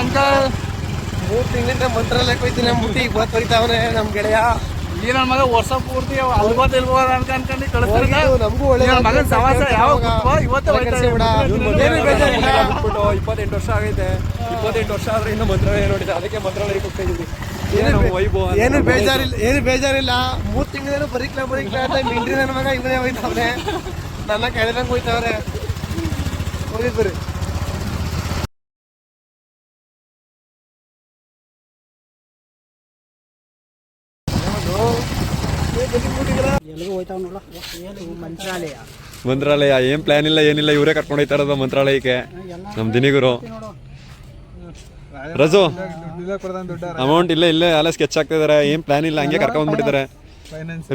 Uncle. ಮೂರು ತಿಂಗಳಿಂದ ಮಂತ್ರಾಲಯಕ್ಕೆ ಹೋಯ್ತೀನಿ ಮುಟ್ಟಿ ಇವತ್ತು ಹೋಯ್ತಾವನೆ ನಮ್ಮ ಗೆಳೆಯ. ಈ ನನ್ನ ಮಗ ವರ್ಷ ಪೂರ್ತಿ ಅಲ್ಬೋದ್ ಇಲ್ಬೋದ ಅನ್ಕ ಅನ್ಕೊಂಡು ಕಳಿಸ್ತಾರೆ ನಮಗೂ ಒಳ್ಳೆ ಮಗನ ಸವಾಸ ಯಾವ ಇವತ್ತೇ ಇಪ್ಪತ್ತೆಂಟು ವರ್ಷ ಆಗೈತೆ. ಇಪ್ಪತ್ತೆಂಟು ವರ್ಷ ಆದ್ರೆ ಇನ್ನೂ ಮಂತ್ರಾಲಯ ನೋಡಿದೆ. ಅದಕ್ಕೆ ಮಂತ್ರಾಲಯಕ್ಕೆ ಹೋಗ್ತಾ ಇದೀವಿ ಏನು ವೈಭವ ಅಂತ. ಏನು ಬೇಜಾರಿಲ್ಲ ಏನು ಬೇಜಾರಿಲ್ಲ. ಮೂರು ತಿಂಗಳೇನು ಬರೀಕ್ಲ ಬರೀಕ್ಲ ಅಂತ ಮಿಂಡ್ರಿ ನನ್ನ ಮಗ ಇವನೇ ಹೋಯ್ತಾವ್ರೆ ನನ್ನ ಕೆಳದಂಗೆ ಹೋಯ್ತಾವ್ರೆ ಹೋಗಿದ್ ಬರ್ರಿ ಮಂತ್ರಾಲಯ. ಮಂತ್ರಾಲಯ ಏನ್ ಪ್ಲಾನ್ ಇಲ್ಲ ಏನಿಲ್ಲ ಇವರೇ ಕರ್ಕೊಂಡು ಹೋಯ್ತಾ ಇರೋದು ಮಂತ್ರಾಲಯಕ್ಕೆ. ನಮ್ ದಿನಿಗುರು. ರಜು ಅಮೌಂಟ್ ಇಲ್ಲ ಇಲ್ಲೇ ಅಲ್ಲ ಸ್ಕೆಚ್ ಆಗ್ತಾ ಇದಾರೆ ಏನ್ ಪ್ಲಾನ್ ಇಲ್ಲ ಹಂಗೆ ಕರ್ಕೊಂಡ್ ಬಂದ್ಬಿಟ್ಟಿದ್ದಾರೆ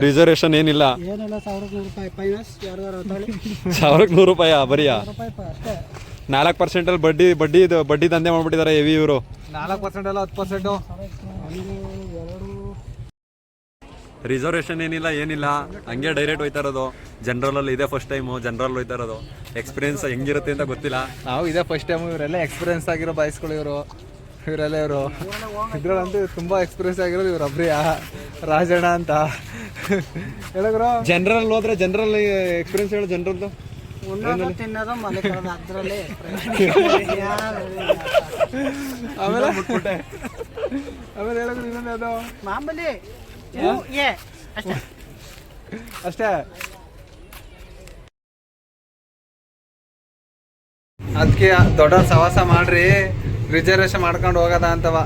ರಿಸರ್ವೇಶನ್ ಏನಿಲ್ಲ. ಏನೆಲ್ಲ ಸಾವಿರದ ನೂರು ರೂಪಾಯಿ ಫೈನಾನ್ಸ್ ಯಾರ್ದಾರು ತಗೊಳ್ಳಿ ಸಾವಿರಕ್ಕೆ ನೂರು ರೂಪಾಯಿ ಬರಿಯಾ? ರೂಪಾಯಿ ಅಷ್ಟೇ. ನಾಲ್ಕು ಪರ್ಸೆಂಟ್ ಅಲ್ಲಿ ಬಡ್ಡಿ ಬಡ್ಡಿ ಬಡ್ಡಿ ದಂಧೆ ಮಾಡ್ಬಿಟ್ಟಿದ್ದಾರೆ ಹೆವಿ ಇವರು. ನಾಲ್ಕು ಪರ್ಸೆಂಟ್ ಅಲ್ಲ ಹತ್ತು ಪರ್ಸೆಂಟು ರಿಸರ್ವೇಶನ್ ಏನಿಲ್ಲ ಏನಿಲ್ಲ. ಹಂಗೆ ಡೈರೆಕ್ಟ್ ಹೋಯ್ತಾ ಇರೋದು. ಜನರಲ್ ಅಲ್ಲಿ ಇದೆ ಫಸ್ಟ್ ಟೈಮು ಜನರಲ್ ಹೋಯ್ತಾ ಇರೋದು. ಎಕ್ಸ್ಪೀರಿಯನ್ಸ್ ಹೆಂಗಿರುತ್ತೆ ಅಂತ ಗೊತ್ತಿಲ್ಲ. ನಾವು ಇದೇ ಫಸ್ಟ್ ಟೈಮ್ ಇವರೆಲ್ಲ ಎಕ್ಸ್ಪೀರಿಯನ್ಸ್ ಆಗಿರೋ ಬಾಯ್ಸ್ಗಳು ಇವರು. ಇವರೆಲ್ಲ ಇವರು. ಇದ್ರಲ್ಲಂತೂ ತುಂಬಾ ಎಕ್ಸ್ಪೀರಿಯನ್ಸ್ ಆಗಿರೋದು ಇವ್ರು ಅಬ್ರಿಯ ರಾಜಣ್ಣ ಅಂತ. ಹೇಳಿದ್ರು ಜನರಲ್ ಹೋದ್ರೆ ಜನರಲ್ ಎಕ್ಸ್ಪೀರಿಯನ್ಸ್ ಹೇಳು ಜನರಲ್ದು ತಿನ್ನೋದು ಅದರಲ್ಲೇ ಆಮೇಲೆ? ಆಮೇಲೆ ಹೇಳಿದ್ರು ಇನ್ನೊಂದು ಯಾವುದು? ಮಾಮೂಲಿ ಎ ಅಷ್ಟೇ. ಅಷ್ಟೇ. ಅದಕ್ಕೆ ದೊಡ್ಡ ಸವಾಸ ಮಾಡ್ರಿ. ರಿಸರ್ವೇಶನ್ ಮಾಡ್ಕೊಂಡು ಹೋಗದ ಅಂತವ.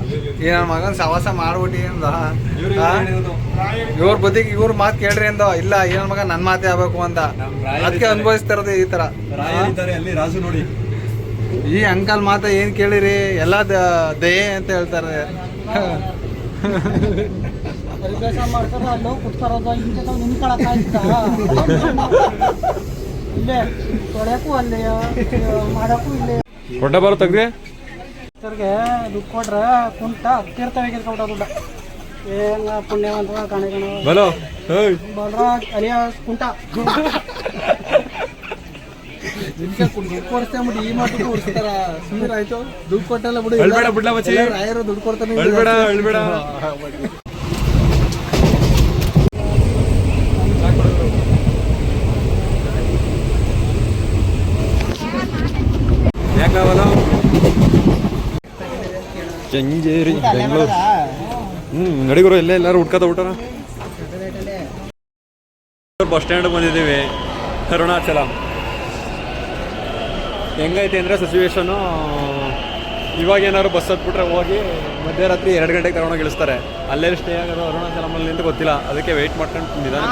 ಈ ನನ್ನ ಮಗನ ಸವಾಸ ಮಾಡ್ಬಿಟ್ಟಿ ಅಂದ ಇವ್ರ ಬದಿಗೆ ಇವ್ರ ಮಾತು ಕೇಳ್ರಿ ಅಂದ ಇಲ್ಲ ಈ ನನ್ನ ಮಗ ನನ್ನ ಮಾತೇ ಆಗ್ಬೇಕು ಅಂತ. ಅದಕ್ಕೆ ಅನುಭವಿಸ್ತಿರೋದು ಈ ತರ. ಅಲ್ಲಿ ರಾಜು ನೋಡಿ. ಈ ಅಂಕಲ್ ಮಾತ ಏನ್ ಕೇಳಿರಿ? ಎಲ್ಲ ದ- ದಯೆ ಅಂತ ಹೇಳ್ತಾರೆ. ರಿಸರ್ವೇಶನ್ ಮಾಡ್ತಾರ ಅಲ್ಲೋ ಹಿಂಗೆ ಇಲ್ಲೇ ತೊಳೆಯಕ್ಕೂ ಅಲ್ಲೇ ಮಾಡಕ್ಕೂ ಇಲ್ಲೇ. ಹೊಟ್ಟೆ ಬರೋ ಇವ್ರಿಗೆ ದುಡ್ಡು ಕೊಟ್ರೆ ಕುಂಟ ತೀರ್ಥವಾಗಿ ಗೆದ್ಕೊಬಿಟ್ಟ ದುಡ್ಡ ಏನ ಪುಣ್ಯವಂತ ಕಣೆ ಕಣ. ಬಲೋ ಬಲರಾಜ್ ಅಲಿಯ ಕುಂಟ. ದುಡ್ಡು ಈ ಮಾತು ಕೊಡ್ತಾರ ಸುಮ್ಮನೆ ಆಯ್ತು. ದುಡ್ಡು ಕೊಟ್ಟಲ್ಲ ಬಿಡಿ ರಾಯರು ದುಡ್ಡು ಕೊಡ್ತಾನೆ ಕೆಂಗೇರಿ ಬೆಂಗಳೂರು. ಹ್ಮ್ ನಡಿಗುರು ಇಲ್ಲೇ ಎಲ್ಲಾರು ಹುಡ್ಕತ ಊಟರ ಬಸ್ ಸ್ಟ್ಯಾಂಡ್ ಬಂದಿದ್ದೀವಿ ಅರುಣಾಚಲ. ಹೆಂಗೈತೆ ಅಂದರೆ ಸಿಚುವೇಶನು ಇವಾಗ ಏನಾದ್ರು ಬಸ್ ಹತ್ಬಿಟ್ರೆ ಹೋಗಿ ಮಧ್ಯರಾತ್ರಿ ಎರಡು ಗಂಟೆಗೆ ತಗೊಂಡೋಗಿ ಇಳಿಸ್ತಾರೆ. ಅಲ್ಲೇ ಸ್ಟೇ ಆಗೋದು ಅರುಣಾಚಲಮಲ್ಲಿ ಅಂತ ಗೊತ್ತಿಲ್ಲ ಅದಕ್ಕೆ ವೆಯ್ಟ್ ಮಾಡ್ಕೊಂಡು ನಿಧಾನ